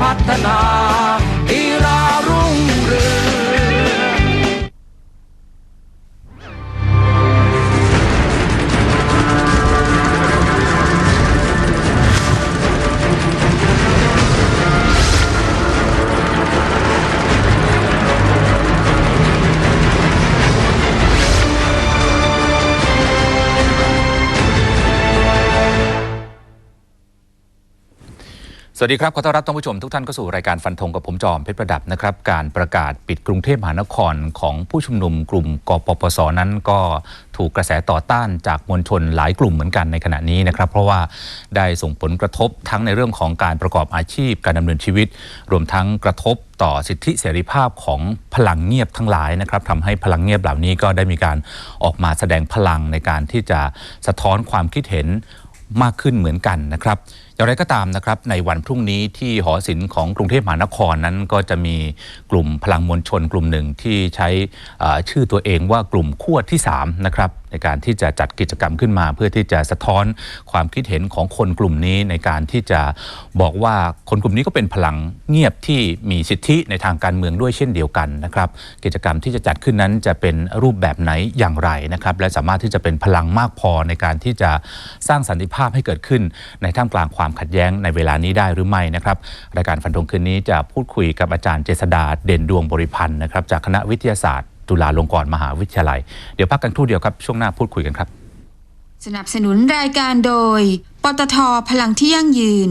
พัฒนา สวัสดีครับ ขอต้อนรับท่านผู้ชมทุกท่านเข้าสู่รายการฟันธงกับผมจอมเพชรประดับนะครับ การประกาศปิดกรุงเทพมหานครของผู้ชุมนุมกลุ่มกปปสนั้นก็ถูกกระแสต่อต้านจากมวลชนหลายกลุ่มเหมือนกันในขณะนี้นะครับ เพราะว่าได้ส่งผลกระทบทั้งในเรื่องของการประกอบอาชีพการดำเนินชีวิต รวมทั้งกระทบต่อสิทธิเสรีภาพของพลังเงียบทั้งหลายนะครับทำให้พลังเงียบเหล่านี้ก็ได้มีการออกมาแสดงพลังในการที่จะสะท้อนความคิดเห็นมากขึ้นเหมือนกันนะครับ อย่างไรก็ตามนะครับในวันพรุ่งนี้ที่หอศิลป์ของกรุงเทพมหานครนั้นก็จะมีกลุ่มพลังมวลชนกลุ่มหนึ่งที่ใช้ชื่อตัวเองว่ากลุ่มขั้วที่3นะครับในการที่จะจัดกิจกรรมขึ้นมาเพื่อที่จะสะท้อนความคิดเห็นของคนกลุ่มนี้ในการที่จะบอกว่าคนกลุ่มนี้ก็เป็นพลังเงียบที่มีสิทธิในทางการเมืองด้วยเช่นเดียวกันนะครับกิจกรรมที่จะจัดขึ้นนั้นจะเป็นรูปแบบไหนอย่างไรนะครับและสามารถที่จะเป็นพลังมากพอในการที่จะสร้างสันติภาพให้เกิดขึ้นในท่ามกลางความขัดแย้งในเวลานี้ได้หรือไม่นะครับรายการฟันธงคืนนี้จะพูดคุยกับอาจารย์เจษดาเด่นดวงบริพันธ์นะครับจากคณะวิทยาศาสตร์ จุฬาลงกรณ์มหาวิทยาลัย เดี๋ยวพักกันทู่เดียวครับช่วงหน้าพูดคุยกันครับ สนับสนุนรายการโดย ปตทพลังที่ยั่งยืน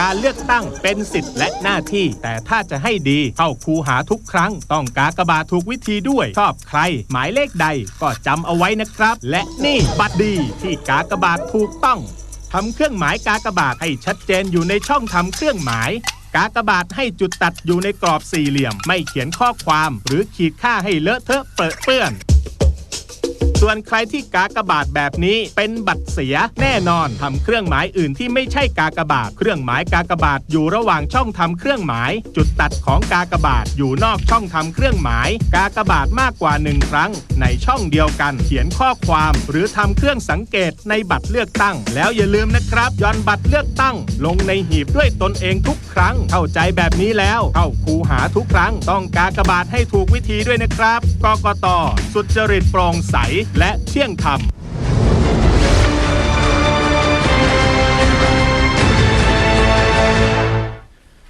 การเลือกตั้งเป็นสิทธิ์และหน้าที่ แต่ถ้าจะให้ดีเข้าคูหาทุกครั้ง ต้องกากบาทถูกวิธีด้วย ชอบใคร หมายเลขใดก็จำเอาไว้นะครับ และนี่บัตรดีที่กากบาทถูกต้องทำเครื่องหมายกากบาทให้ชัดเจนอยู่ในช่องทำเครื่องหมายกากบาทให้จุดตัดอยู่ในกรอบสี่เหลี่ยม ไม่เขียนข้อความ หรือขีดค่าให้เลอะเทอะเปรอะเปื้อน ส่วนใครที่กากบาทแบบนี้เป็นบัตรเสียแน่นอนทำเครื่องหมายอื่นที่ไม่ใช่กากบาท เครื่องหมายกากบาทอยู่ระหว่างช่องทำเครื่องหมาย จุดตัดของกากบาทอยู่นอกช่องทำเครื่องหมาย กากบาทมากกว่าหนึ่งครั้ง ในช่องเดียวกัน เขียนข้อความ หรือทำเครื่องสังเกตในบัตรเลือกตั้ง แล้วอย่าลืมนะครับย่อนบัตรเลือกตั้ง ลงในหีบด้วยตนเองทุกครั้ง เข้าใจแบบนี้แล้วเข้าคูหาทุกครั้ง ต้องกากบาทให้ถูกวิธีด้วยนะครับกกตสุจริตโปร่งใสและเที่ยงธรรม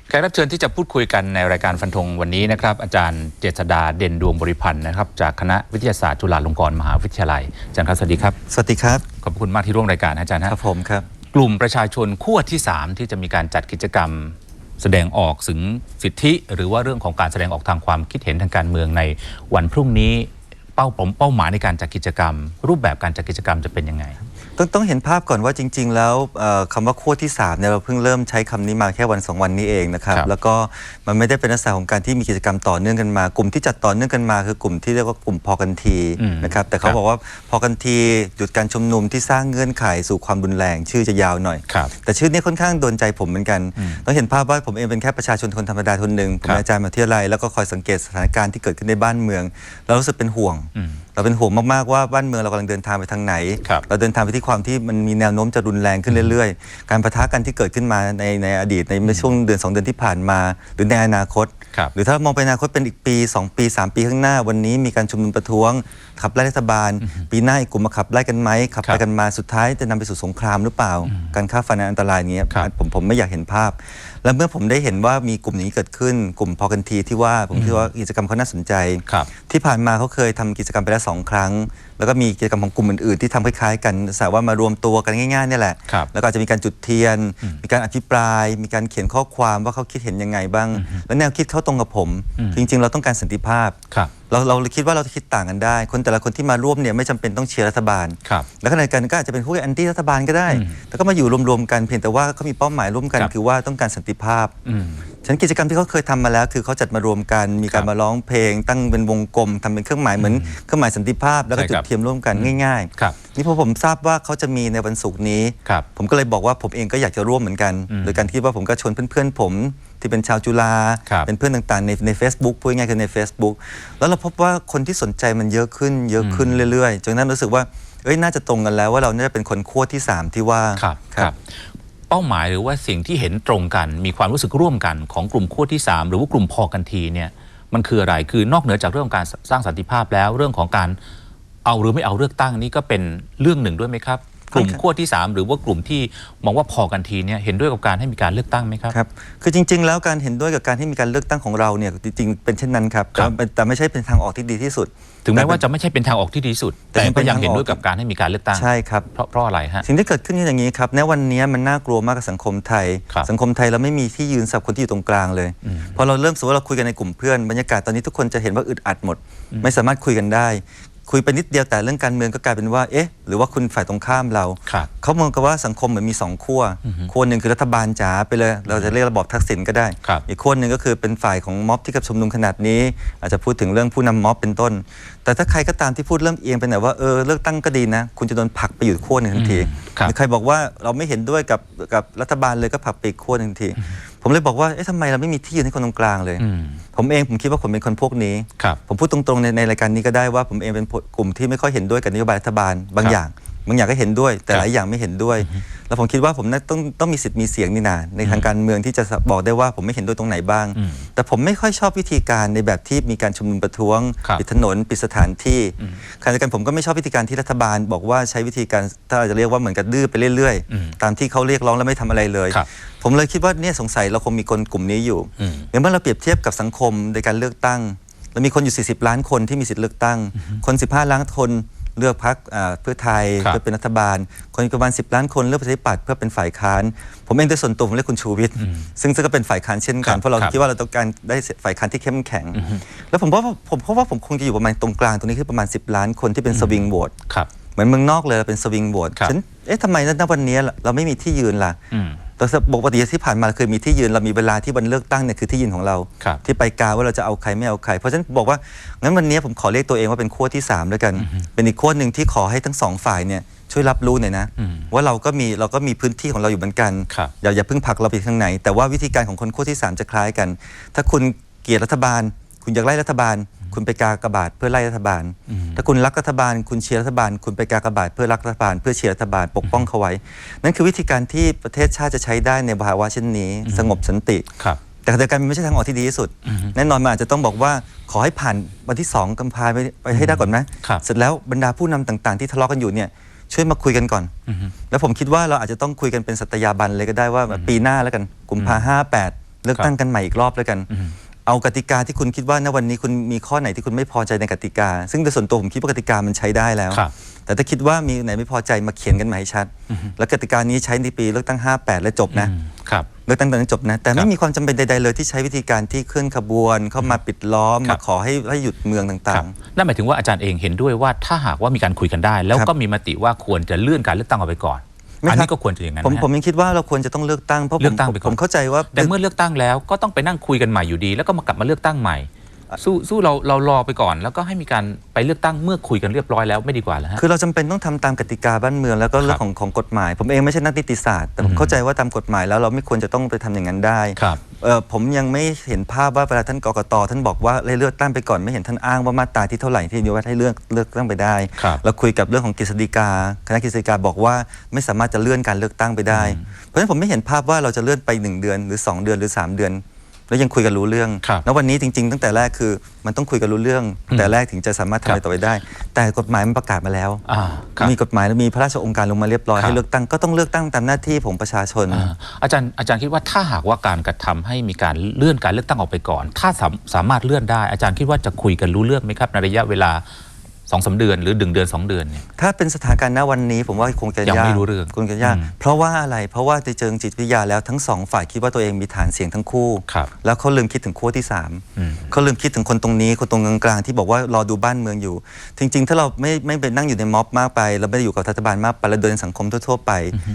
แขกรับเชิญที่จะพูดคุยกันในรายการฟันธงวันนี้นะครับ อาจารย์เจษดาเด่นดวงบริพันธ์นะครับ จากคณะวิทยาศาสตร์จุฬาลงกรณ์มหาวิทยาลัยอาจารย์ครับสวัสดีครับสวัสดีครับขอบคุณมากที่ร่วมรายการนะอาจารย์คฮะรับผมครับ กลุ่มประชาชนขั้วที่ 3 ที่จะมีการจัดกิจกรรม แสดงออกถึงสิทธิ หรือว่าเรื่องของการแสดงออกทางความคิดเห็นทางการเมืองในวันพรุ่งนี้ เป้าผมเป้าหมายในการจัดกิจกรรม รูปแบบการจัดกิจกรรมจะเป็นยังไง ต้องต้องเห็นภาพก่อนว่าจริง ๆ แล้วเอ่อคำว่าขั้วที่3เนี่ยเราเพิ่งเริ่มใช้คำนี้มาแค่วัน 2 วันนี้เองนะครับ ครับ แล้วก็มันไม่ได้เป็นลักษณะของการที่มีกิจกรรมต่อเนื่องกันมา กลุ่มที่จัดต่อเนื่องกันมาคือกลุ่มที่เรียกว่ากลุ่มพอกันทีอืมนะครับแต่เขาครับ บอกว่าพอกันทีหยุดการชุมนุมที่สร้างเงื่อนไขสู่ความรุนแรง ชื่อจะยาวหน่อย ครับ แต่ชื่อนี้ค่อนข้างโดนใจผมเหมือนกันอืมต้องเห็นภาพว่าผมเองเป็นแค่ประชาชนคนธรรมดาคนหนึ่งผมครับเป็นอาจารย์มหาวิทยาลัยแล้วก็คอยสังเกตสถานการณ์ที่เกิดขึ้นในบ้านเมือง แล้วรู้สึกเป็นห่วงอืม เราเป็นห่วงมากๆว่าบ้านเมืองเรากำลังเดินทางไปทางไหน ครับเราเดินทางไปที่ความที่มันมีแนวโน้มจะรุนแรงขึ้นเรื่อยๆ การประทะกันที่เกิดขึ้นมาในในอดีตในช่วงเดือนสองเดือนที่ผ่านมา หรือในอนาคต ครับ หรือถ้ามองไปอนาคตเป็นอีกปี 2 ปี 3 ปีข้างหน้า วันนี้มีการชุมนุมประท้วง ขับไล่รัฐบาล ปีหน้าอีกกลุ่มมาขับไล่กันไหมขับครับไปกันมาสุดท้ายจะนำไปสู่สงครามหรือเปล่า การฆ่าฟันอันตรายเนี้ยครับ ผมผมไม่อยากเห็นภาพ และเมื่อผมได้เห็นว่ามีกลุ่มนี้เกิดขึ้นกลุ่มพอกันทีที่ว่าผมคิดว่ากิจกรรมเขาน่าสนใจครับที่ผ่านมาเขาเคยทำกิจกรรมไปแล้วสองครั้ง แล้วก็มีกิจกรรมของกลุ่มอื่นๆที่ทำคล้ายๆ กันสาวว่ามารวมตัวกันง่ายๆเนี่ยแหละ ครับแล้วก็อาจจะมีการจุดเทียน มีการอภิปราย มีการเขียนข้อความว่าเขาคิดเห็นยังไงบ้าง แล้วแนวคิดเขาตรงกับผมจริงๆ เราต้องการสันติภาพ ครับ เราเราคิดว่าเราคิดต่างกันได้ คนแต่ละคนที่มาร่วมเนี่ยไม่จำเป็นต้องเชียร์รัฐบาล ครับ แล้วขณะเดียวกันก็อาจจะเป็นพวกแอนตี้รัฐบาลก็ได้แล้วก็มาอยู่รวมๆกันเพียงแต่ว่าเขามีเป้าหมายร่วมกัน ครับ คือว่าต้องการสันติภาพ อืมฉะนันกิจกรรมที่เขาเคยทำมาแล้ว คือเขาจัดมารวมกันมีการครับมาร้องเพลง ตั้งเป็นวงกลมทำเป็นเครื่องหมายเหมือนเครื่องหมายสันติภาพ แล้วก็ใช่จุครัดบเทียมร่วมกันง่ายครับๆนี่พอผมทราบว่าเขาจะมีในวันศุกร์นี้ครับผมก็เลยบอกว่าผมเองก็อยากจะร่วมเหมือนกันอืมโดยการที่ว่าผมก็ชวนเพื่อนๆผมที่เป็นชาวจุฬาครับเป็นเพื่อนต่างๆในใน Facebook พูดง่ายๆคือใน Facebook แล้วเราพบว่าคนที่สนใจมันเยอะขึ้น เยอะขึ้นเรื่อยๆจนนั้นรู้สึกว่าเอ้ยน่าจะตรงกันแล้วว่าเราน่าจะเป็นคนขั้วที่ 3 ที่ว่าครับครับ เป้าหมายหรือว่าสิ่งที่เห็นตรงกัน มีความรู้สึกร่วมกันของกลุ่มขั้วที่ 3 หรือว่ากลุ่มพอกันทีเนี่ยมันคืออะไรคือนอกเหนือจากเรื่องของการสร้างสันติภาพแล้วเรื่องของการเอาหรือไม่เอาเลือกตั้งนี่ก็เป็นเรื่องหนึ่งด้วยไหมครับ กลุ่มขั้วที่ 3 หรือว่ากลุ่มที่มองว่าพอกันทีเนี่ยเห็นด้วยกับการให้มีการเลือกตั้งไหมครับครับคือจริง ๆ แล้วการเห็นด้วยกับการที่มีการเลือกตั้งของเราเนี่ยจริงๆเป็นเช่นนั้นครับครับแต่แต่ไม่ใช่เป็นทางออกที่ดีที่สุด ถึงแม้ว่าจะไม่ใช่เป็นทางออกที่ดีที่สุด แต่แต่ยังเป็ก็นยังเห็นทางออกด้วยกับการให้มีการเลือกตั้งใช่ครับเพราะเพราะอะไรฮะสิ่งที่เกิดขึ้นคืออย่างนี้ครับในวันนี้มันน่ากลัวมากกับสังคมไทยครับสังคมไทยเราไม่มีที่ยืนสำหรับคนที่อยู่ตรงกลางเลยพอเราเริ่มสมมติว่าเราคุยกันในกลุ่มเพื่อนบรรยากาศตอนนี้ทุกคนจะเห็นว่าอึดอัดหมด ไม่สามารถคุยกันได้ คุยไปนิดเดียวแต่เรื่องการเมืองก็กลายเป็นว่า เอ๊ะ หรือว่าคุณฝ่ายตรงข้ามเรา ครับ เขามองกันว่าสังคมเหมือนมีสองขั้วขั้วหนึ่งคือรัฐบาลจ๋าไปเลย เราจะเรียกระบอบทักษิณก็ได้ ครับอีกขั้วหนึ่งก็คือเป็นฝ่ายของม็อบที่กับชุมนุมขนาดนี้ อาจจะพูดถึงเรื่องผู้นำม็อบเป็นต้น แต่ถ้าใครก็ตามที่พูดเริ่มเอียงไปไหนว่าเออเลือกตั้งก็ดีนะ คุณจะโดนผลักไปอยู่ขั้วหนึ่งทันทีอืมครับ หรือใครบอกว่าเราไม่เห็นด้วยกับกับรัฐบาลเลยก็ผลักไปอีกขั้วหนึ่งทันทีผมเลยบอกว่า เอ๊ะทำไมเราไม่มีที่ยืนให้คนตรงกลางเลย อืม ผมเองผมคิดว่าผมเป็นคนพวกนี้ ครับ ผมพูดตรงๆในในรายการนี้ก็ได้ว่าผมเองเป็นกลุ่มที่ไม่ค่อยเห็นด้วยกับนโยบายรัฐบาลบางครับอย่าง บางอย่างก็เห็นด้วย แต่ครับหลายอย่างไม่เห็นด้วย แล้วผมคิดว่าผมน่าต้องต้องมีสิทธิ์มีเสียงนี่นาในทางการเมืองที่จะบอกได้ว่าผมไม่เห็นด้วยตรงไหนบ้างอืมแต่ผมไม่ค่อยชอบวิธีการในแบบที่มีการชุมนุมประท้วงครับปิดถนนปิดสถานที่ขณะเดียวกันผมก็ไม่ชอบวิธีการที่รัฐบาล บอกว่าใช้วิธีการถ้าเราจะเรียกว่าเหมือนกับดื้อไปเรื่อยอืมๆตามที่เขาเรียกร้องแล้วไม่ทำอะไรเลยครับผมเลยคิดว่าเนี่ยสงสัยเราคงมีคนกลุ่มนี้อยู่อืมเมื่อเราเปรียบเทียบกับสังคมในการเลือกตั้งเรามีคนอยู่ 40 ล้านคนที่มีสิทธิ์เลือกตั้ง คน 15 ล้านคน เลือกพรรคอ่าเพื่อไทยครับ เพื่อเป็นรัฐบาล คนอีกประมาณ 10 ล้านคนเลือกประชาธิปัตย์เพื่อเป็นฝ่ายค้าน ผมเองโดยส่วนตัวผมเลือกคุณชูวิทย์ซึ่งซึ่งก็เป็นฝ่ายค้านเช่นครักันบเพราะเราครับ คิดว่าเราต้องการได้ฝ่ายค้านที่เข้มแข็ง แล้วผมว่าผมเพราะว่าผมคงจะอยู่ประมาณตรงกลางตรงนี้คือประมาณ 10 ล้านคนที่เป็นสวิงโหวต ครับ เหมือนเมืองนอกเลยเป็นสวิงโหวตครับฉัน เอ๊ะทำไมณวันนี้เราไม่มีที่ยืนล่ะ อืม แต่ปกติที่ผ่านมาเคยมีที่ยืนเรามีเวลาที่วันเลือกตั้งเนี่ยคือที่ยืนของเราครับที่ไปกาว่าเราจะเอาใครไม่เอาใคร เพราะฉะนั้นบอกว่างั้นวันนี้ผมขอเรียกตัวเองว่าเป็นขั้วที่3ด้วยกัน เป็นอีกขั้วหนึ่งที่ขอให้ทั้งสองฝ่ายเนี่ยช่วยรับรู้หน่อยนะอืมว่าเราก็มีเราก็มีพื้นที่ของเราอยู่เหมือนกันครับอย่าอย่าเพิ่งผลักเราไปข้างไหน แต่ว่าวิธีการของคนขั้วที่ 3 จะคล้ายกัน ถ้าคุณเกลียดรัฐบาล คุณอยากไล่รัฐบาล คุณไปกากบาทเพื่อไล่รัฐบาล ถ้าคุณรักรัฐบาล คุณเชียร์รัฐบาล คุณไปกากบาทเพื่อรักรัฐบาล เพื่อเชียร์รัฐบาลปกป้องเขาไว้ นั่นคือวิธีการที่ประเทศชาติจะใช้ได้ในภาวะเช่นนี้ สงบสันติครับแต่ขณะเดียวกันมันไม่ใช่ทางออกที่ดีที่สุด แน่นอนมันอาจจะต้องบอกว่าขอให้ผ่านวันที่2กำพายไปไปให้ได้ก่อนไหมครับเสร็จแล้วบรรดาผู้นำต่าง ๆ ที่ทะเลาะกันอยู่เนี่ยช่วยมาคุยกันก่อน แล้วผมคิดว่าเราอาจจะต้องคุยกันเป็นสัตยาบันเลยก็ได้ว่าปีหน้าแล้วกันกุมภาห้าแปดเลือกตั้งกันใหม่อีกรอบแล้วกัน เอากติกาที่คุณคิดว่าณวันนี้คุณมีข้อไหนที่คุณไม่พอใจในกติกา ซึ่งโดยส่วนตัวผมคิดว่ากติกามันใช้ได้แล้ว ครับ แต่ถ้าคิดว่ามีไหนไม่พอใจมาเขียนกันมาให้ชัด แล้วกติกานี้ใช้ในปีเลือกตั้ง 58 แล้วจบนะ อืมครับ เลือกตั้งตอนนั้นจบนะ แต่ครัไม่บมีความจำเป็นใดๆเลยที่ใช้วิธีการที่เคลื่อนขบวน เข้ามาปิดล้อมครัมาบ ขอให้ให้หยุดเมืองต่าครับง นั่นหมายถึงว่าอาจารย์เองเห็นด้วยว่าถ้าหากว่ามีการคุยกันได้ แล้วครับก็มีมติว่าควรจะเลื่อนการเลือกตั้งออกไปก่อนไม่ อันครันี้บก็ควรจะอย่างนั้นๆผมนะฮะผมยังคิดว่าเราควรจะต้องเลือกตั้งเพราะผเลืมอกตั้งไปก่อนผมเข้าใจว่าแต่เมื่อเลือกตั้งแล้วก็ต้องไปนั่งคุยกันใหม่อยู่ดี แล้วก็มากลับมาเลือกตั้งใหม่ สู้สู้เราเรารอไปก่อน แล้วก็ให้มีการไปเลือกตั้งเมื่อคุยกันเรียบร้อยแล้วไม่ดีกว่าเหรอฮะ คือเราจำเป็นต้องทำตามกติกาบ้านเมืองแล้วก็เรื่องของของกฎหมาย ผมเองไม่ใช่นักนิติศาสตร์แต่ผมเข้าใจว่าตามกฎหมายแล้วเราไม่ควรจะต้องไปทำอย่างนั้นได้ครับ เอ่อผมยังไม่เห็นภาพว่าเวลาท่านกกตท่านบอกว่าให้เลือกตั้งไปก่อนไม่เห็นท่านอ้างว่ามาตราที่เท่าไหร่ที่อนุญาตให้เลือกเลือกตั้งไปได้ ครับ เราคุยกับเรื่องของกฤษฎีกาคณะกฤษฎีกาบอกว่าไม่สามารถจะเลื่อนการเลือกตั้งไปได้ เพราะฉะนั้นผมไม่เห็นภาพว่าเราจะเลื่อนไป 1 เดือนหรือ 2 เดือนหรือ 3 เดือน แล้วยังคุยกันรู้เรื่อง ครับแล้ววันนี้จริง ๆ ตั้งแต่แรกคือมันต้องคุยกันรู้เรื่อง แต่แรกถึงจะสามารถทำอะไรครับต่อไปได้ แต่กฎหมายมันประกาศมาแล้ว อ่าครับ มีกฎหมายแล้วมีพระราชองค์การลงมาเรียบร้อยครับให้เลือกตั้งก็ต้องเลือกตั้งตามหน้าที่ของประชาชน อ่าอาจารย์อาจารย์คิดว่าถ้าหากว่าการกระทำให้มีการเลื่อนการเลือกตั้งออกไปก่อน ถ้าสามสามารถเลื่อนได้อาจารย์คิดว่าจะคุยกันรู้เรื่องไหมครับในระยะเวลา สองสามเดือนหรือดึงเดือนสองเดือนเนี่ย ถ้าเป็นสถานการณ์ณวันนี้ผมว่าคงจะยังยากไม่รู้เรื่องคงจะยากอืมเพราะว่าอะไรเพราะว่าในเชิงจิตวิทยาแล้วทั้งสองฝ่ายคิดว่าตัวเองมีฐานเสียงทั้งคู่ครับแล้วเขาลืมคิดถึงขั้วที่สามอืมเขาลืมคิดถึงคนตรงนี้คนตรงกลางๆที่บอกว่ารอดูบ้านเมืองอยู่ จริง ๆ ถ้าเราไม่ไม่ไปนั่งอยู่ในม็อบมากไปเราไม่ได้อยู่กับรัฐบาลมากไปเราเดินในสังคมทั่วๆไป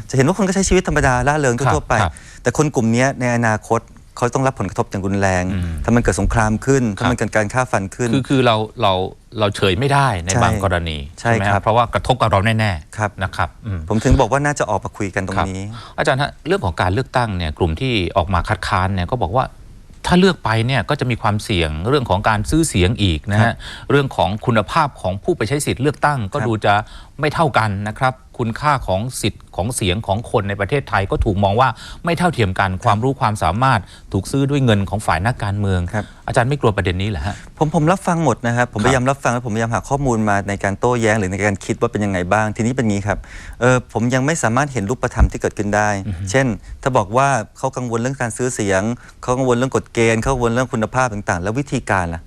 จะเห็นว่าคนก็ใช้ชีวิตธรรมดาล่าเริงทั่วๆไปครับแต่คนกลุ่มเนี้ยในอนาคต เขาต้องรับผลกระทบอย่างรุนแรงอืมถ้ามันเกิดสงครามขึ้นครัถ้าบมันเกิดการฆ่าฟันขึ้น คือคือเราเราเราเฉยไม่ได้ในใช่บางกรณีใช่ไหมครับเพราะว่ากระทบกับเราแน่ครับๆนะครับอืมผมถึงบอกว่าน่าจะออกมาคุยกันตรงครับนี้ อาจารย์ฮะเรื่องของการเลือกตั้งเนี่ยกลุ่มที่ออกมาคัดค้านเนี่ยก็บอกว่าถ้าเลือกไปเนี่ยก็จะมีความเสี่ยงเรื่องของการซื้อเสียงอีกนะครัฮะบเรื่องของคุณภาพของผู้ไปใช้สิทธิ์เลือกตั้ง ก็ครับดูจะไม่เท่ากันนะครับคุณค่าของสิทธิ์ของเสียงของคนในประเทศไทยก็ถูกมองว่าไม่เท่าเทียมกันความรู้ความสามารถถูกซื้อด้วยเงินของฝ่ายนักการเมืองครับอาจารย์ไม่กลัวประเด็นนี้เหรอฮะผมผมรับฟังหมดนะครับ ผมครับพยายามรับฟังแล้วผมพยายามหาข้อมูลมาในการโต้แย้งหรือในการคิดว่าเป็นยังไงบ้าง ทีนี้เป็นงี้ครับเออผมยังไม่สามารถเห็นรูปธรรมที่เกิดขึ้นได้ เช่น ถ้าบอกว่าเขากังวลเรื่องการซื้อเสียงเขากังวลเรื่องกฎเกณฑ์เขากังวลเรื่องคุณภาพต่าง ๆ แล้ววิธีการล่ะ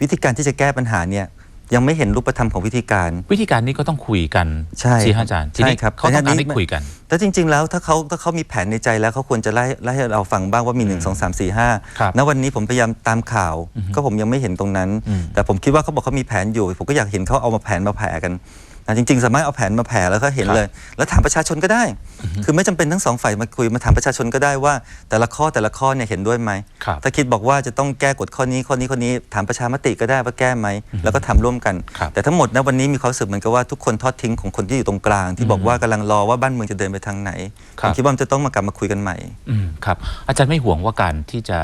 วิธีการที่จะแก้ปัญหาเนี่ย ยังไม่เห็นรูปธรรมของวิธีการ วิธีการนี้ก็ต้องคุยกันใช่สิฮะอาจารย์ทีนี้ใช่ครับเขาต้องแต่การทีนี้ให้คุยกัน แต่จริง ๆ แล้วถ้าเขาถ้าเขามีแผนในใจแล้วเขาควรจะไล่ไล่ให้เราฟังบ้างว่ามี 1 2 3 4ครับ5ณวันนี้ผมพยายามตามข่าว ก็ผมยังไม่เห็นตรงนั้นอืมแต่ผมคิดว่าเขาบอกเขามีแผนอยู่ ผมก็อยากเห็นเขาเอามาแผนมาแผ่กัน นะจริงๆ สามารถเอาแผนมาแผ่แล้วก็เห็นเลย แล้วถามประชาชนก็ได้ คือไม่จำเป็นทั้งสองฝ่ายมาคุยมาถามประชาชนก็ได้ว่า แต่ละข้อแต่ละข้อเนี่ยเห็นด้วยไหมครับถ้าคิดบอกว่าจะต้องแก้กฎข้อนี้ข้อนี้ข้อนี้ถามประชามติก็ได้ว่าแก้ไหมแล้วก็ทำร่วมกันครับแต่ทั้งหมดนะวันนี้มีความรู้สึกเหมือนกับว่าทุกคนทอดทิ้งของคนที่อยู่ตรงกลาง ที่บอกว่ากำลังรอว่าบ้านเมืองจะเดินไปทางไหนคผรับมคิดว่ามันจะต้องมากลับมาคุยกันใหม่อืมครับอาจารย์ไม่ห่วงว่าการที่จะ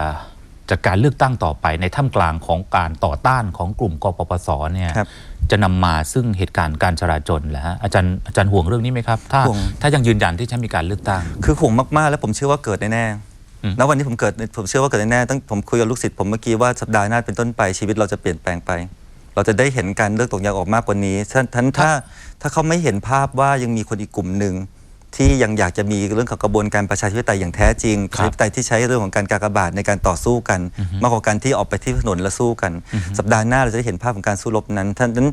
จากการเลือกตั้งต่อไปในท่ามกลางของการต่อต้านของกลุ่มกปปสเนี่ยครับ จะนำมาซึ่งเหตุการณ์การจราจรแหละฮะอาจารย์อาจารย์ห่วงเรื่องนี้ไหมครับ ถ้าห่วง ถ้ายังยืนยันที่จะมีการเลือกตั้ง คือห่วงมาก ๆ แล้วผมเชื่อว่าเกิดแน่อืมๆณวันนี้ผมเกิดผมเชื่อว่าเกิดแน่ๆตั้งผมคุยกับลูกศิษย์ผมเมื่อกี้ว่าสัปดาห์หน้าเป็นต้นไปชีวิตเราจะเปลี่ยนแปลงไป เราจะได้เห็นการเลือกตกยางออกมากกว่านี้ฉะนั้นถ้าถ้าเขาไม่เห็นภาพว่ายังมีคนอีกกลุ่มหนึ่ง ที่ยังอยากจะมีเรื่องของกระบวนการประชาธิปไตยอย่างแท้จริงประชาธิปไตยที่ใช้เรื่องของการกากบาทในการต่อสู้กัน มากกว่าการที่ออกไปที่ถนนและสู้กัน สัปดาห์หน้าเราจะได้เห็นภาพของการสู้รบนั้นท่านนั้น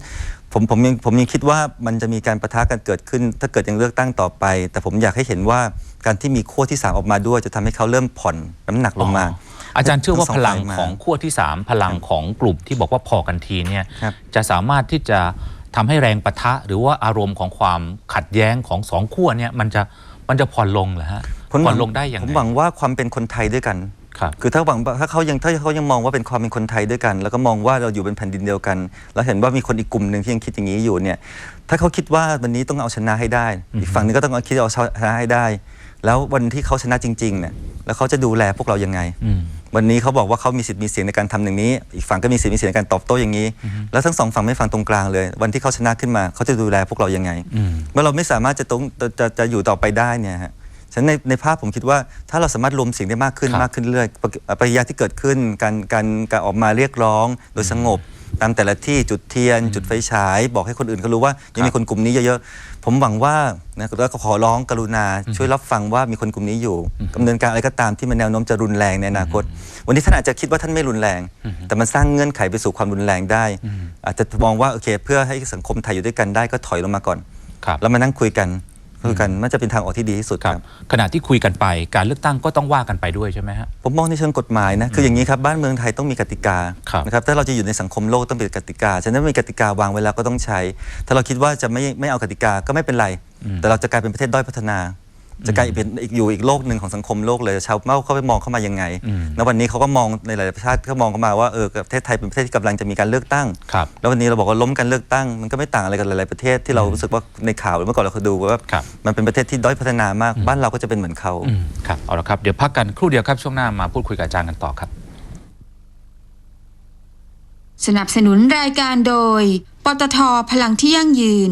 ผมผมยังผมยังคิดว่ามันจะมีการประทะกันเกิดขึ้น ถ้าเกิดยังเลือกตั้งต่อไป แต่ผมอยากให้เห็นว่าการที่มีขั้วที่สามออกมาด้วยจะทำให้เขาเริ่มผ่อนน้ำหนักลงมา อาจารย์เชื่อว่าทั้งสพองลังฝ่ายมาของขั้วที่ 3 พลังของกลุ่มที่บอกว่าพอกันทีเนี่ยครับ จะสามารถที่จะ ทำให้แรงปะทะหรือว่าอารมณ์ของความขัดแย้งของสองขั้วเนี่ยมันจะมันจะผ่อนลงเหรอฮะผมหผ่วัอนงลงได้อย่างผมไรหวังว่าความเป็นคนไทยด้วยกันครับคือถ้าหวังถ้าเขายังถ้าเขายังมองว่าเป็นความเป็นคนไทยด้วยกัน แล้วก็มองว่าเราอยู่เป็นแผ่นดินเดียวกัน แล้วเห็นว่ามีคนอีกกลุ่มหนึ่งที่ยังคิดอย่างนี้อยู่เนี่ย ถ้าเขาคิดว่าวันนี้ต้องเอาชนะให้ได้ อีกฝั่งนึงก็ต้องเอาคิดเอาชนะให้ได้ แล้ววันที่เขาชนะจริงๆเนี่ยแล้วเขาจะดูแลพวกเรายังไงอืม วันนี้เขาบอกว่าเขามีสิทธิ์มีเสียงในการทำอย่างนี้ อีกฝั่งก็มีสิทธิ์มีเสียงในการตอบโต้อย่างนี้ แล้วทั้งสองฝั่งไม่ฟังตรงกลางเลย วันที่เขาชนะขึ้นมาเขาจะดูแลพวกเรายังไงอืมเมื่อเราไม่สามารถจะต้องจะจะจะอยู่ต่อไปได้เนี่ยฮะฉะนั้นในในภาพผมคิดว่าถ้าเราสามารถรวมเสียงได้มากขึ้นครับ มากขึ้นเรื่อยปฏิปฏิกิริยาที่เกิดขึ้นการการการออกมาเรียกร้อง โดยสงบ ตามแต่ละที่จุดเทียน จุดไฟฉาย บอกให้คนอื่นเขารู้ว่ายังมีคนกลุ่มนี้เยอะๆ ผมหวังว่านะแล้วก็ขอร้องกรุณาช่วยรับฟังว่ามีคนกลุ่มนี้อยู่ดำเนินการอะไรก็ตามที่มันแนวโน้มจะรุนแรงในอนาคต วันนี้ท่านอาจจะคิดว่าท่านไม่รุนแรง แต่มันสร้างเงื่อนไขไปสู่ความรุนแรงได้ อาจจะมองว่าโอเค เพื่อให้สังคมไทยอยู่ด้วยกันได้ก็ถอยลงมาก่อนครับแล้วมานั่งคุยกัน คือกันมันจะเป็นทางออกที่ดีที่สุดครับขณะที่คุยกันไปการเลือกตั้งก็ต้องว่ากันไปด้วยใช่ไหมฮะผมมองในเชิงกฎหมายนะคืออย่างนี้ครับบ้านเมืองไทยต้องมีกติกาครับนะครับถ้าเราจะอยู่ในสังคมโลกต้องมีกติกาฉะนั้นมีกติกาวางไว้แล้วก็ต้องใช้ ถ้าเราคิดว่าจะไม่ไม่เอากติกาก็ไม่เป็นไร แต่เราจะกลายเป็นประเทศด้อยพัฒนา จะกลายเป็นอีกอยู่อีกโลกหนึ่งของสังคมโลกเลยชาวเมาเขาไปมองเข้ามายังไงอืมแล้ววันนี้เขาก็มองในหลายๆประเทศเขามองเข้ามาว่าเออประเทศไทยเป็นประเทศที่กำลังจะมีการเลือกตั้งครับแล้ววันนี้เราบอกว่าล้มการเลือกตั้ง มันก็ไม่ต่างอะไรกับหลาย ๆประเทศที่เรารู้สึกว่าในข่าวหรือเมื่อก่อนเราเคยดูว่าครับมันเป็นประเทศที่ด้อยพัฒนามากบ้านเราก็จะเป็นเหมือนเขาอืมครับเอาละครับเดี๋ยวพักกันครู่เดียวครับช่วงหน้ามาพูดคุยกับอาจารย์กันต่อครับ สนับสนุนรายการโดย ปตทพลังที่ยั่งยืน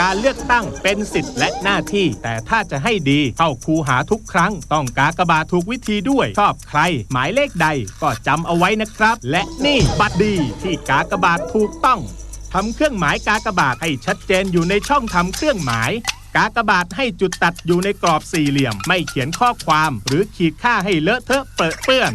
การเลือกตั้งเป็นสิทธิ์และหน้าที่ แต่ถ้าจะให้ดีเข้าคูหาทุกครั้ง ต้องกากบาทถูกวิธีด้วย ชอบใคร หมายเลขใดก็จำเอาไว้นะครับ และนี่บัตรดีที่กากบาทถูกต้องทำเครื่องหมายกากบาทให้ชัดเจนอยู่ในช่องทำเครื่องหมายกากบาทให้จุดตัดอยู่ในกรอบสี่เหลี่ยม ไม่เขียนข้อความ หรือขีดค่าให้เลอะเทอะเปรอะเปื้อน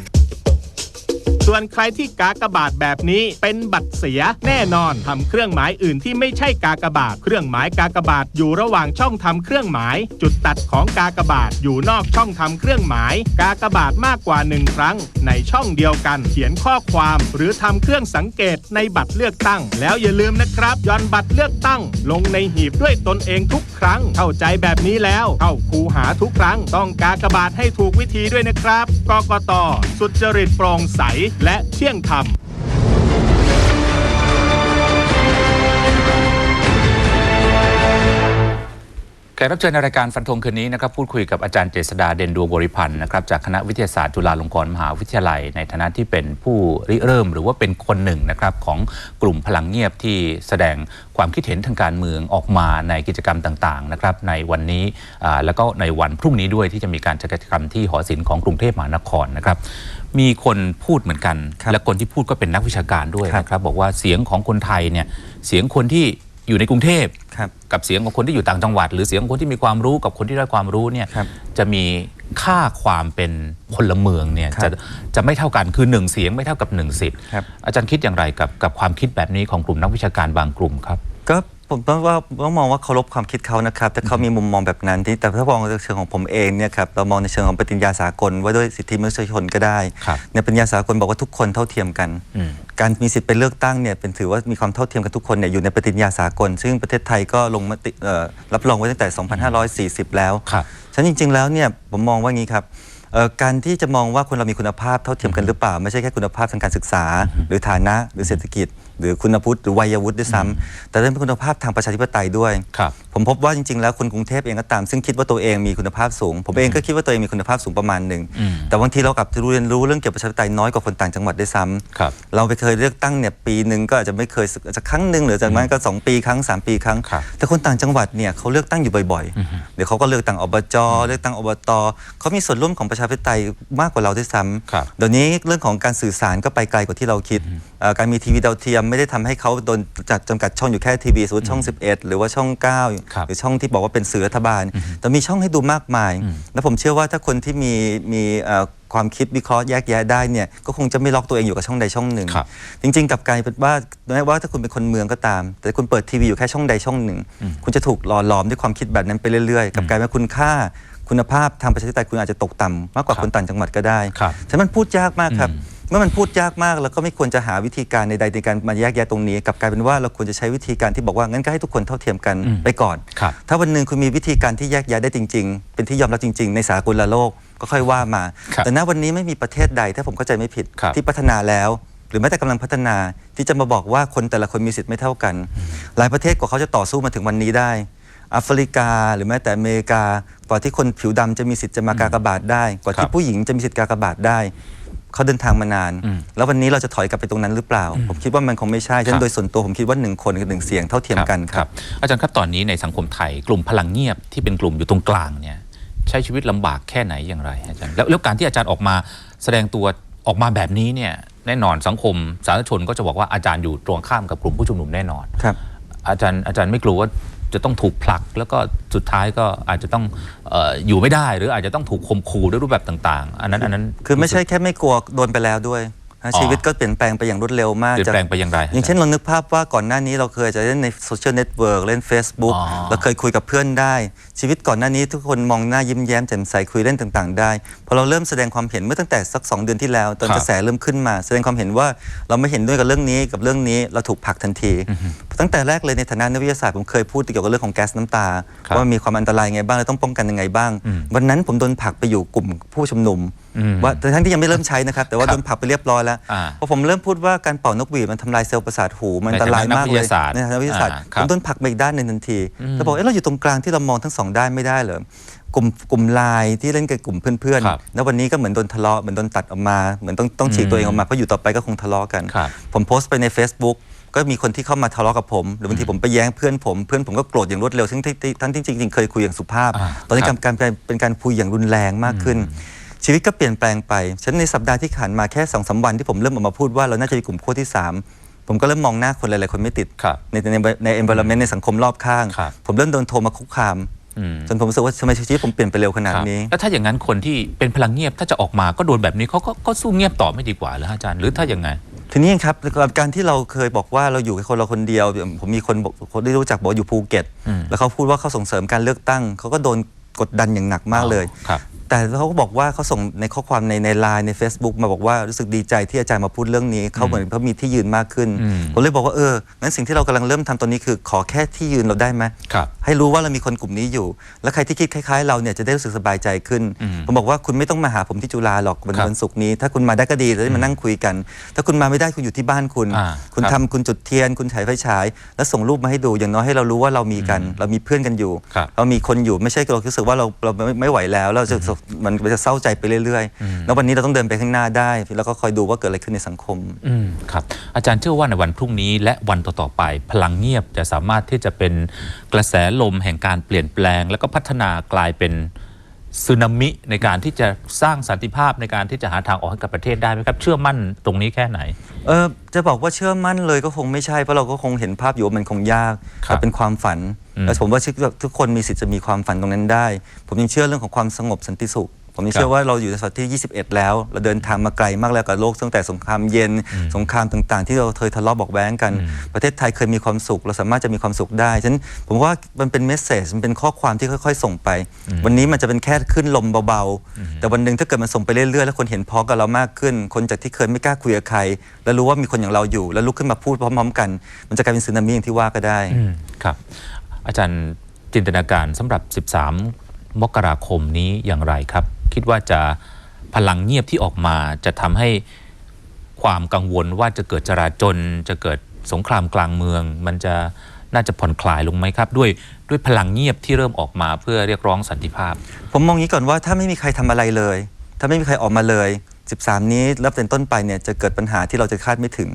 ส่วนใครที่กากบาทแบบนี้เป็นบัตรเสียแน่นอนทำเครื่องหมายอื่นที่ไม่ใช่กากบาท เครื่องหมายกากบาทอยู่ระหว่างช่องทำเครื่องหมาย จุดตัดของกากบาทอยู่นอกช่องทำเครื่องหมาย กากบาทมากกว่าหนึ่งครั้ง ในช่องเดียวกัน เขียนข้อความหรือทำเครื่องสังเกตในบัตรเลือกตั้ง แล้วอย่าลืมนะครับย่อนบัตรเลือกตั้ง ลงในหีบด้วยตนเองทุกครั้ง เข้าใจแบบนี้แล้วเข้าคูหาทุกครั้ง ต้องกากบาทให้ถูกวิธีด้วยนะครับกกตสุจริตโปร่งใสและเที่ยงธรรมแขกรับเชิญในรายการฟันธงคืนนี้นะครับพูดคุยกับอาจารย์เจษดาเด่นดวงบริพันธ์นะครับจากคณะวิทยาศาสตร์จุฬาลงกรณ์มหาวิทยาลัย ในฐานะที่เป็นผู้ริเริ่มหรือว่าเป็นคนหนึ่งนะครับของกลุ่มพลังเงียบที่แสดงความคิดเห็นทางการเมืองออกมาในกิจกรรมต่างๆนะครับในวันนี้แล้วก็ในวันพรุ่งนี้ด้วยที่จะมีการจัดกิจกรรมที่หอศิลป์ของกรุงเทพมหานครนะครับ มีคนพูดเหมือนกันครับและคนที่พูดก็เป็นนักวิชาการด้วยครับนะครับ บอกว่าเสียงของคนไทยเนี่ยเสียงคนที่อยู่ในกรุงเทพครับกับเสียงของคนที่อยู่ต่างจังหวัด หรือเสียงของคนที่มีความรู้กับคนที่ได้ความรู้เนี่ยครับจะมีค่าความเป็นพลเมืองเนี่ยครับจะจะไม่เท่ากันคือหนึ่งเสียงไม่เท่ากับหนึ่งสิทธิ์ครับอาจารย์คิดอย่างไรกับกับความคิดแบบนี้ของกลุ่มนักวิชาการบางกลุ่มครับก็ ผมต้องว่าต้องมองว่าเคารพความคิดเขานะครับแต่เขามีมุมมองแบบนั้นที่แต่ถ้ามองในเชิงของผมเองเนี่ยครับเรามองในเชิงของปฏิญญาสากลว่าด้วยสิทธิมนุษยชนก็ได้ครับในปฏิญญาสากลบอกว่าทุกคนเท่าเทียมกันอืมการมีสิทธิ์ไปเลือกตั้งเนี่ยเป็นถือว่ามีความเท่าเทียมกันทุกคนเนี่ยอยู่ในปฏิญญาสากล ซึ่งประเทศไทยก็ลงมติเอ่อรับรองไว้ตั้งแต่ 2540 แล้วครับฉะนั้นจริง ๆ แล้วเนี่ยผมมองว่างี้ครับเอ่อการที่จะมองว่าคนเรามีคุณภาพเท่าเทียมกันหรือเปล่า ไม่ใช่แค่คุณภาพทางการศึกษา หรือฐานะหรือเศรษฐกิจ หรือคุณวุฒิหรือวัยวุฒิด้วยซ้ำแต่เรื่องคุณภาพทางประชาธิปไตยด้วยครับผมพบว่าจริง ๆ แล้วคนกรุงเทพเองก็ตาม ซึ่งคิดว่าตัวเองมีคุณภาพสูง ผมเองก็คิดว่าตัวเองมีคุณภาพสูงประมาณหนึ่งอืมแต่บางทีเรากลับเรียนรู้เรื่องเกี่ยวกับประชาธิปไตยน้อยกว่าคนต่างจังหวัดด้วยซ้ำครับเราไปเคยเลือกตั้งเนี่ยปีหนึ่งก็อาจจะไม่เคยสักอาจจะครั้งหนึ่งหรือจากนั้นก็ 2 ปีครั้ง 3 ปีครั้งครับแต่คนต่างจังหวัดเนี่ยเขาเลือกตั้งอยู่บ่อยๆ เดี๋ยวเขาก็เลือกตั้งอบจเลือกตั้งอบตเขามีส่วนร่วมของประชาธิปไตยมากกว่าเราด้วยซ้ครับำเดี๋ยวนี้เรื่องของการสื่อสารก็ไปไกลกว่าที่เราคิดเอ่อการมีทีวีดาวเทียมไม่ได้ทำให้เขาโดนจัดจำกัดช่องอยู่แค่ทีวีสมมติช่อง 11 หรือว่าช่องครับ9หรือช่องที่บอกว่าเป็นสื่อรัฐบาล แต่มีช่องให้ดูมากมาย และผมเชื่อว่าถ้าคนที่มีมีเอ่อความคิดวิเคราะห์แยกแยะได้เนี่ยก็คงจะไม่ล็อกตัวเองอยู่กับช่องใดช่องหนึ่งครับจริง ๆกลับกลายเป็นว่าแม้ว่าถ้าคุณเป็นคนเมืองก็ตาม แต่คุณเปิดทีวีอยู่แค่ช่องใดช่องหนึ่ง คุณจะถูกหล่อหลอมด้วยความคิดแบบนั้นไปเรื่อยๆกลับกลายเป็นว่าคุณค่าคุณภาพทางประชาธิปไตยคุณอาจจะตกต่ำมากกว่าครับคนต่างจังหวัดก็ได้ครับฉะนั้นมันพูดยากมากครับ เมื่อมันพูดยากมากแล้วก็ไม่ควรจะหาวิธีการใดๆในการมาแยกแยะตรงนี้กลับกลายเป็นว่าเราควรจะใช้วิธีการที่บอกว่างั้นก็ให้ทุกคนเท่าเทียมกันอืมไปก่อนครับถ้าวันหนึ่งคุณมีวิธีการที่แยกแยะได้จริง ๆ เป็นที่ยอมรับจริง ๆ ในสากลโลกก็ค่อยว่ามาครับแต่ณวันนี้ไม่มีประเทศใดถ้าผมเข้าใจไม่ผิดครับที่พัฒนาแล้วหรือแม้แต่กำลังพัฒนาที่จะมาบอกว่าคนแต่ละคนมีสิทธิ์ไม่เท่ากัน หลายประเทศกว่าเขาจะต่อสู้มาถึงวันนี้ได้แอฟริกา หรือแม้แต่อเมริกากว่าที่คนผิวดำจะมีสิทธิ์จะมากากบาทได้ กว่าครัที่บผู้หญิงจะมีสิทธิ์กากบาทได้ เขาเดินทางมานานอืมแล้ววันนี้เราจะถอยกลับไปตรงนั้นหรือเปล่า ผมคิดว่ามันคงไม่ใช่ฉะครันั้บนโดยส่วนตัวผมคิดว่าหนึ่งคนกับหนึ่งเสียงเท่าเทียมกันครับ อาจารย์ครับตอนนี้ในสังคมไทยกลุ่มพลังเงียบที่เป็นกลุ่มอยู่ตรงกลางเนี่ยใช้ชีวิตลำบากแค่ไหนอย่างไรอาจารย์แล้วแล้วการที่อาจารย์ออกมาแสดงตัวออกมาแบบนี้เนี่ยแน่นอนสังคมสาธารณชนก็จะบอกว่าอาจารย์อยู่ตรงข้ามกับกลุ่มผู้ชุมนุมแน่นอนครับอาจารย์อาจารย์ไม่กลัวว่า จะต้องถูกผลัก แล้วก็สุดท้ายก็อาจจะต้องเอออยู่ไม่ได้หรืออาจจะต้องถูกข่มขู่ด้วยรูปแบบต่างๆ อันนั้นอันนั้นคือไม่ใช่แค่ไม่กลัวโดนไปแล้วด้วยนะอ๋อชีวิตก็เปลี่ยนแปลงไปอย่างรวดเร็วมากเปลี่ยนจากแปลงไปอย่างไร อย่างเช่นเรานึกภาพว่าก่อนหน้านี้เราเคยจะเล่นในโซเชียลเน็ตเวิร์กเล่น Facebook อ๋อ เราเคยคุยกับเพื่อนได้ ชีวิตก่อนหน้านี้ทุกคนมองหน้ายิ้มแย้มแจ่มใสคุยเล่นต่างๆ ได้พอเราเริ่มแสดงความเห็นเมื่อตั้งแต่สัก 2 เดือนที่แล้ว ตอนครับ กระแสเริ่มขึ้นมา แสดงความเห็นว่าเราไม่เห็นด้วยกับเรื่องนี้กับเรื่องนี้เราถูกผลักทันที พตั้งแต่แรกเลยในฐานะนักวิทยาศาสตร์ผมเคยพูดเกี่ยวกับเรื่องของแก๊สน้ำตา ครับว่ามีความอันตรายไงบ้างและต้องป้องกันยังไงบ้าง อืมวันนั้นผมโดนผลักไปอยู่กลุ่มผู้ชุมนุม อืมว่าแต่ทั้งที่ยังไม่เริ่มใช้นะครับ แต่ว่าครับโดนผลักไปเรียบร้อยแล้วอ่าพอผมเริ่มพูดว่าการเป่านกหวีดมันทำลายเซลล์ประสาทหูมันอันตรายมากเลยในฐานะนักวิทยาศาสตร์ในฐานะวิทยาศาสตร์อ่าครัผบ มโดนผลักไปอีกด้านหนึ่งทันทีอืมแล้วบอกเอ๊ะเราอยู่ตรงกลางที่เรามองทั้งสองด้านไม่ได้เหรอกลุ่มกลุ่มไลน์ที่เล่นกับกลุ่มเพื่อนครับๆแล้ววันนี้ก็เหมือนโดนทะเลาะเหมือนโดนตัดออกมาเหมือนต้องต้องฉีกตัวเองออกมาเพราะอยู่ต่อไปก็คงทะเลาะกัน ครับ ผมโพสต์ไปใน Facebook ก็มีคนที่เข้ามาทะเลาะกับผม หรือบางทีผมไปแย้งเพื่อนผม เพื่อนผมก็โกรธอย่างรวดเร็วทั้งที่ที่ทั้งที่จริงๆเคยคุยอย่างสุภาพอ่าตอนนี้ครักาบรการเป็นการคุยอย่างรุนแรงมากขึ้น ชีวิตก็เปลี่ยนแปลงไปฉะนันในสัปดาห์ที่ผ่านมาแค่สองสามวันที่ผมเริ่มออกมาพูดว่าเราน่าจะมีกลุ่มขั้วที่สามผมก็เริ่มมองหน้าคนหลายๆคนไม่ติดครับในในใน environment ในสังคมรอบข้างครับผมเริ่มโดนโทรมาคุกคามอืมจนผมรู้สึกว่าทำไมชีวิตผมเปลี่ยนไปเร็วขนาดครับนี้ แล้วถ้าอย่างนั้นคนที่เป็นพลังเงียบถ้าจะออกมาก็โดนแบบนี้เขาก็ก็สู้เงียบต่อไม่ดีกว่าเหรอฮะอาจารย์หรือถ้าอย่างไง ทีนี้ครับการที่เราเคยบอกว่าเราอยู่แค่คนเราคนเดียวอย่างผมมีคนบอกคนที่รู้จักบอกว่าอยู่ภูเก็ตอืมแล้วเขาพูดว่าเขาส่งเสริมการเลือกตั้งเขาก็โดนกดดันอย่างหนักมากเลยครับ แต่เขาก็บอกว่าเขาส่งในข้อความในในไลน์ใน Facebook มาบอกว่ารู้สึกดีใจที่อาจารย์มาพูดเรื่องนี้เขาเหมือนเขามีที่ยืนมากขึ้นอืมผมเลยบอกว่าเอองั้นสิ่งที่เรากำลังเริ่มทำตอนนี้คือขอแค่ที่ยืนเราได้ไหมครับให้รู้ว่าเรามีคนกลุ่มนี้อยู่ แล้วใครที่คิดคล้ายๆ เราเนี่ยจะได้รู้สึกสบายใจขึ้นอืมผมบอกว่าคุณไม่ต้องมาหาผมที่จุฬาหรอกวันครับวันศุกร์นี้ ถ้าคุณมาได้ก็ดีจะได้มานั่งคุยกัน ถ้าคุณมาไม่ได้คุณอยู่ที่บ้านคุณอ่าคุณครับทำคุณจุดเทียน คุณฉายไฟฉาย แล้วส่งรูปมาให้ดูอย่างน้อยให้เรารู้ว่าเรามีกัน เรามีเพื่อนกันอยู่ครับเรามีคนอยู่ไม่ใช่เรารู้สึกว่าเราเราไม่ไม่ไหวแล้วเราจะมันมันจะเศร้าใจไปเรื่อยๆ แล้ววันนี้เราต้องเดินไปข้างหน้าได้ แล้วก็คอยดูว่าเกิดอะไรขึ้นในสังคมอืมครับอาจารย์เชื่อว่าในวันพรุ่งนี้และวันต่อๆไป พลังเงียบจะสามารถที่จะเป็นกระแสลมแห่งการเปลี่ยนแปลง แล้วก็พัฒนากลายเป็น สึนามิในการที่จะสร้างสันติภาพในการที่จะหาทางออกให้กับประเทศได้ไหมครับ เชื่อมั่นตรงนี้แค่ไหน เออจะบอกว่าเชื่อมั่นเลยก็คงไม่ใช่เพราะเราก็คงเห็นภาพอยู่ว่ามันคงยากครับแต่เป็นความฝันอืมแล้วผมว่าทุกคนมีสิทธิ์จะมีความฝันตรงนั้นได้ ผมยังเชื่อเรื่องของความสงบสันติสุข ผมยังเชื่อว่าเราอยู่ในศตวรรษที่ 21 แล้ว เราเดินทางมาไกลมากแล้วกับโลกตั้งแต่สงครามเย็น สงครามต่างๆ ที่เราเคยทะเลาะเบอกแว้งกัน ประเทศไทยเคยมีความสุข เราสามารถจะมีความสุขได้ฉะนั้นผมว่ามันเป็นเมสเซจมันเป็นข้อความที่ค่อย ๆ ส่งไป วันนี้มันจะเป็นแค่ขึ้นลมเบาๆ แต่วันหนึ่งถ้าเกิดมันส่งไปเรื่อยๆ แล้วคนเห็นพ้องกับเรามากขึ้น คนจากที่เคยไม่กล้าคุยกับใคร แล้วรู้ว่ามีคนอย่างเราอยู่ แล้วลุกขึ้นมาพูดพร้อม ๆ กัน มันจะกลายเป็นสึนามิอย่างที่ว่าก็ได้อืมครับ อาจารย์จินตนาการสำหรับ 13 มกราคมนี้อย่างไรครับ คิดว่าจะพลังเงียบที่ออกมาจะทำให้ความกังวลว่าจะเกิดจราจน จะเกิดสงครามกลางเมือง มันจะน่าจะผ่อนคลายลงไหมครับ ด้วยด้วยพลังเงียบที่เริ่มออกมาเพื่อเรียกร้องสันติภาพ ผมมองงี้ก่อนว่าถ้าไม่มีใครทำอะไรเลย ถ้าไม่มีใครออกมาเลย 13 นี้รับเป็นต้นไปเนี่ยจะเกิดปัญหาที่เราจะคาดไม่ถึง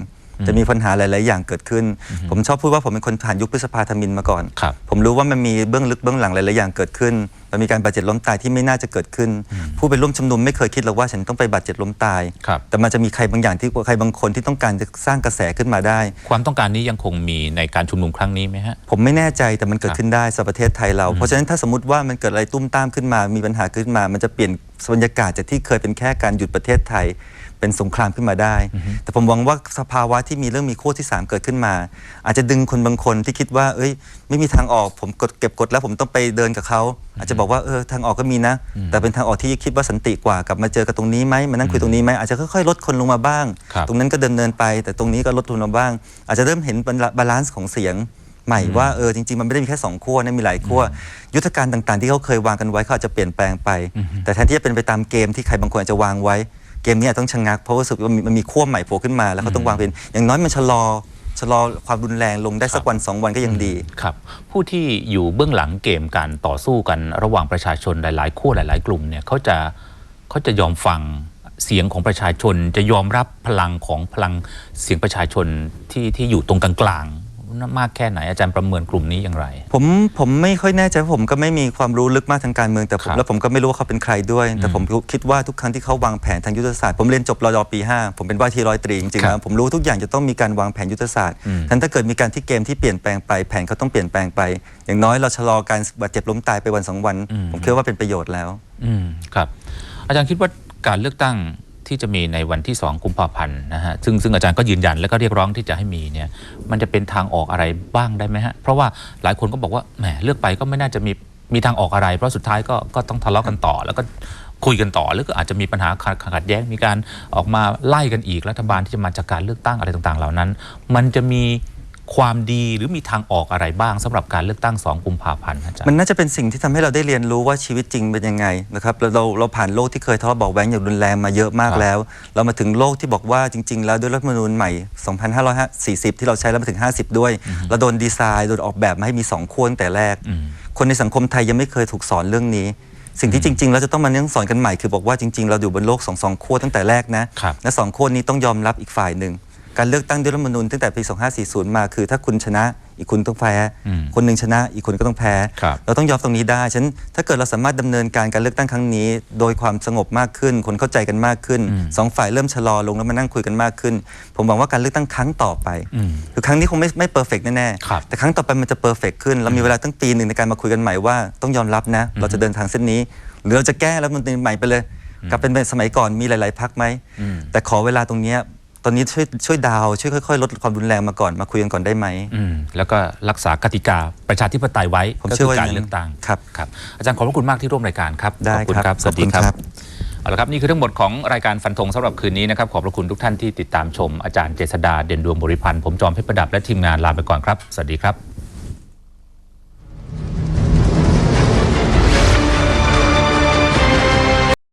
จะมีปัญหาหลาย ๆ อย่างเกิดขึ้น ผมชอบพูดว่าผมเป็นคนผ่านยุคพฤษภาธมินมาก่อนครับผมรู้ว่ามันมีเบื้องลึกเบื้องหลังหลาย ๆ อย่างเกิดขึ้น มันมีการบาดเจ็บล้มตายที่ไม่น่าจะเกิดขึ้น ผู้ไปร่วมชุมนุมไม่เคยคิดหรอกว่าฉันต้องไปบาดเจ็บล้มตายครับแต่มันจะมีใครบางอย่างที่ใครบางคนที่ต้องการจะสร้างกระแสขึ้นมาได้ ความต้องการนี้ยังคงมีในการชุมนุมครั้งนี้ไหมฮะ ผมไม่แน่ใจแต่มันเกิดครับขึ้นได้สำหรับประเทศไทยเรา เพราะฉะนั้นถ้าสมมติว่ามันเกิดอะไรตุ้มตามขึ้นมา มีปัญหาขึ้นมา มันจะเปลี่ยนบรรยากาศจากที่เคยเป็นแค่การหยุดประเทศไทย เป็นสงครามขึ้นมาได้ แต่ผมหวังว่าสภาวะที่มีเรื่องมีขั้วที่ 3 เกิดขึ้นมา อาจจะดึงคนบางคนที่คิดว่า เอ้ย ไม่มีทางออกผมกดเก็บกดแล้วผมต้องไปเดินกับเขา อาจจะบอกว่าเออทางออกก็มีนะ แต่เป็นทางออกที่คิดว่าสันติกว่ากลับมาเจอกันตรงนี้ไหมมานั่งคุยตรงนี้ไหมอาจจะค่อยๆลดคนลงมาบ้างครับตรงนั้นก็เดินเนินไป แต่ตรงนี้ก็ลดลงมาบ้าง อาจจะเริ่มเห็นบาลานซ์ของเสียงใหม่ว่าเออจริงๆ มันไม่ได้มีแค่สองขั้วนะมีหลายขั้วยุทธการต่างๆ ที่เขาเคยวางกันไว้เขาอาจจะเปลี่ยนแปลงไป แต่แทนที่จะเป็นไปตามเกมที่ใครบางคนอาจจะวางไว้เกมนี้อาจต้องชะงักเพราะว่ารู้สึกว่ามันมีขั้วใหม่โผล่ขึ้นมา แล้วเขาต้องวางเป็น อย่างน้อยมันชะลอชะลอความรุนแรงลงได้สักวันสองวันก็ยังดีครับ ผู้ที่อยู่เบื้องหลังเกมการต่อสู้กันระหว่างประชาชนหลายๆขั้วหลาย ๆ กลุ่มเนี่ยเขาจะเขาจะยอมฟังเสียงของประชาชนจะยอมรับพลังของพลังเสียงประชาชนที่ที่อยู่ตรงกลางๆ มากแค่ไหนอาจารย์ประเมินกลุ่มนี้อย่างไร ผมผมไม่ค่อยแน่ใจเพราะผมก็ไม่มีความรู้ลึกมากทางการเมืองแต่ผมครับแล้วผมก็ไม่รู้ว่าเขาเป็นใครด้วย แต่ผมคิดว่าทุกครั้งที่เขาวางแผนทางยุทธศาสตร์ผมเรียนจบรอปี 5 ผมเป็นว่าที่ร้อยตรีจริงๆครัแล้บวผมรู้ทุกอย่างจะต้องมีการวางแผนยุทธศาสตร์อืมทั้นถ้าเกิดมีการที่เกมที่เปลี่ยนแปลงไปแผนเขาต้องเปลี่ยนแปลงไป อย่างน้อยเราชะลอการบาดเจ็บล้มตายไปวันสองวัน ผมคิดว่าเป็นประโยชน์แล้วอืมครับอาจารย์คิดว่าการเลือกตั้ง ที่จะมีในวันที่ 2 กุมภาพันธ์นะฮะซึ่งซึ่งอาจารย์ก็ยืนยันแล้วก็เรียกร้องที่จะให้มีเนี่ยมันจะเป็นทางออกอะไรบ้างได้ไหมฮะเพราะว่าหลายคนก็บอกว่าแหมเลือกไปก็ไม่น่าจะมีมีทางออกอะไร เพราะสุดท้ายก็ก็ต้องทะเลาะกันต่อ แล้วก็คุยกันต่อหรือก็อาจจะมีปัญหาขัดขัดแย้งมีการออกมาไล่กันอีกรัฐบาลที่จะมาจากการเลือกตั้งอะไรต่างๆ เหล่านั้น มันจะมี ความดีหรือมีทางออกอะไรบ้างสำหรับการเลือกตั้ง2กุมภาพันธ์อาจารย์มันน่าจะเป็นสิ่งที่ทำให้เราได้เรียนรู้ว่าชีวิตจริงเป็นยังไงนะครับเราเราเราผ่านโลกที่เคยทะเลาะเบาะแว้งอย่างรุนแรงมาเยอะมากครับแล้ว เรามาถึงโลกที่บอกว่าจริง ๆ แล้วด้วยรัฐธรรมนูญใหม่ 2540 ที่เราใช้แล้วมาถึง 50 ด้วย เราโดนดีไซน์โดนออกแบบมาให้มี2ขั้วตั้งแต่แรกอืมคนในสังคมไทยยังไม่เคยถูกสอนเรื่องนี้สิ่งที่จริงๆเราจะต้องมาเน้นสอนกันใหม่คือบอกว่าจริงๆ เราอยู่บนโลกสองสองขั้วตั้งแต่แรกนะครับและสองขั้วนี้ต้องยอมรับอีกฝ่ายหนึ่ง การเลือกตั้งด้วยรัฐธรรมนูญตั้งแต่ปี 2540 มาคือ ถ้าคุณชนะอีกคุณต้องแพ้อืมคนหนึ่งชนะอีกคนก็ต้องแพ้ ครับ เราต้องยอมตรงนี้ได้ฉะนันถ้าเกิดเราสามารถดำเนินการการเลือกตั้งครั้งนี้ โดยความสงบมากขึ้น คนเข้าใจกันมากขึ้นอืมสองฝ่ายเริ่มชะลอลงแล้วมานั่งคุยกันมากขึ้น ผมหวังว่าการเลือกตั้งครั้งต่อไปอืมคือครั้งนี้คงไม่ไม่เปอร์เฟกแน่ครับ ๆแต่ครั้งต่อไปมันจะเปอร์เฟกขึ้นเรามีเวลาตั้งปีหนึ่งในการมาคุยกันใหม่ว่าต้องยอมรับนะ เราจะเดินทางเส้นนี้ หรือเราจะแก้แล้วมันเป็นใหม่ไปเลย กลับเป็นแบบสมัยก่อนมีหลาย ๆพักไหมอืมแต่ขอเวลาตรงเนี้ย ตอนนี้ช่วยช่วยดาวช่วยค่อยๆ ลดความรุนแรงมาก่อนมาคุยกันก่อนได้ไหม อืมแล้วก็รักษากติกาประชาธิปไตยไว้ผมก็เชื่คืออว่าการอย่างนั้นเลือกตั้งครับครับอาจารย์ขอบพระคุณมากที่ร่วมรายการครับได้ขอบคุณครับครับสวัสดีขอบคุณคครัรับ บ เอาละครับ นี่คือทั้งหมดของรายการฟันธงสำหรับคืนนี้นะครับ ขอบพระคุณทุกท่านที่ติดตามชมอาจารย์เจษดาเด่นดวงบริพันธ์ผมจอมเพชรประดับและทีมงานลาไปก่อนครับ สวัสดีครับ